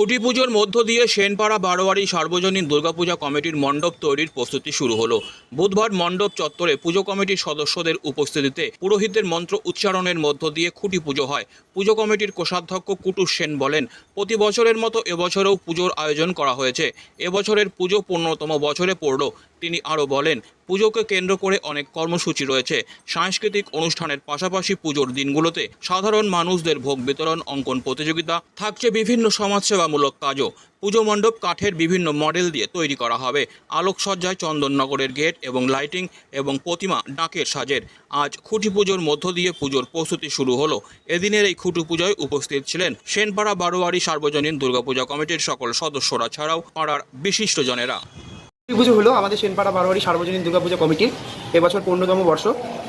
খুঁটি পুজোর মধ্য দিয়ে সেনপাড়া, বারোয়ারি, সার্বজনীন দুর্গাপূজা কমিটির মণ্ডপ তৈরির প্রস্তুতি শুরু হলো। বুধবার মণ্ডপ চত্বরে পুজো কমিটির সদস্যদের উপস্থিতিতে পুরোহিতদের মন্ত্র উচ্চারণের মধ্য দিয়ে খুঁটি পুজো হয়। পুজো কমিটির কোষাধ্যক্ষ কুটুস সেন বলেন, প্রতি বছরের মতো এবছরেও পুজোর আয়োজন করা হয়েছে। এবছরের পুজো পূর্ণতম বছরে পড়ল। তিনি আরও বলেন পুজোকে কেন্দ্র করে অনেক কর্মসূচি রয়েছে। সাংস্কৃতিক অনুষ্ঠানের পাশাপাশি পুজোর দিনগুলোতে সাধারণ মানুষদের ভোগ বিতরণ, অঙ্কন প্রতিযোগিতা, থাকছে বিভিন্ন সমাজসেবামূলক কাজও। পুজো মণ্ডপ, কাঠের বিভিন্ন মডেল দিয়ে তৈরি করা হবে। আলোকসজ্জায় চন্দননগরের গেট এবং লাইটিং এবং প্রতিমা ডাকের সাজের। আজ খুঁটি পুজোর মধ্য দিয়ে পুজোর প্রস্তুতি শুরু হলো। এদিনের এই খুঁটি পুজোয় উপস্থিত ছিলেন সেনপাড়া বারোয়ারি সার্বজনীন দুর্গাপূজা কমিটির সকল সদস্যরা ছাড়াও পাড়ার বিশিষ্টজনেরা। পুজো হলো আমাদের সেনপাড়া বারোয়ারি সার্বজনীন দুর্গাপূজা কমিটির এবছর পূর্ণতম বর্ষ।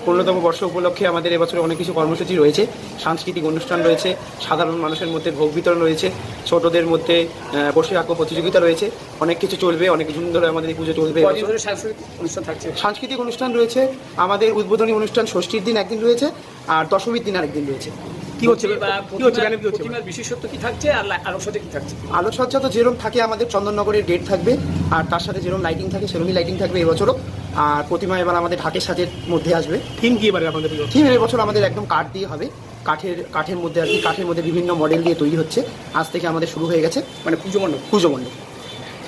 পূর্ণতম বর্ষ উপলক্ষে আমাদের এবছর অনেক কিছু কর্মসূচি রয়েছে। সাংস্কৃতিক অনুষ্ঠান রয়েছে সাধারণ মানুষের মধ্যে ভোগ বিতরণ রয়েছে ছোটদের মধ্যে বসে আঁকো প্রতিযোগিতা রয়েছে। অনেক কিছু চলবে অনেক দিন ধরে আমাদের এই পুজো চলবে সাংস্কৃতিক অনুষ্ঠান রয়েছে। আমাদের উদ্বোধনী অনুষ্ঠান ষষ্ঠীর দিন একদিন রয়েছে আর দশমীর দিন আরেকদিন রয়েছে। কি হচ্ছে? কি হচ্ছে? কেন কি হচ্ছে? প্রতিমার বিশেষত্ব কি থাকছে? আর আলোকসজ্জা কি থাকছে? আলোকসজ্জা তো যেরকম থাকে আমাদের চন্দননগরের গেট থাকবে আর তার সাথে যেরকম লাইটিং থাকে সেরকমই লাইটিং থাকবে এবছরও। আর প্রতিমা এবার আমাদের ঢাকের সাজের মধ্যে আসবে। থিম কি এবারে আপনাদের পুজো থিম এবছর আমাদের একদম কাঠ দিয়ে হবে। কাঠের কাঠের মধ্যে আর কি কাঠের মধ্যে বিভিন্ন মডেল দিয়ে তৈরি হচ্ছে। আজ থেকে আমাদের শুরু হয়ে গেছে মানে পুজো মণ্ডপ। পুজো মণ্ডপ।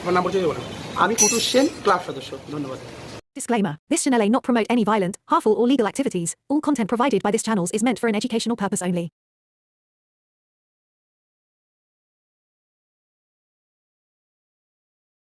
আমার নাম পরিচয় বলো আমি কুটুস সেন ক্লাব সদস্য। ধন্যবাদ। Disclaimer This channel may not promote any violent, harmful, or legal activities. All content provided by this channel is meant for an educational purpose only.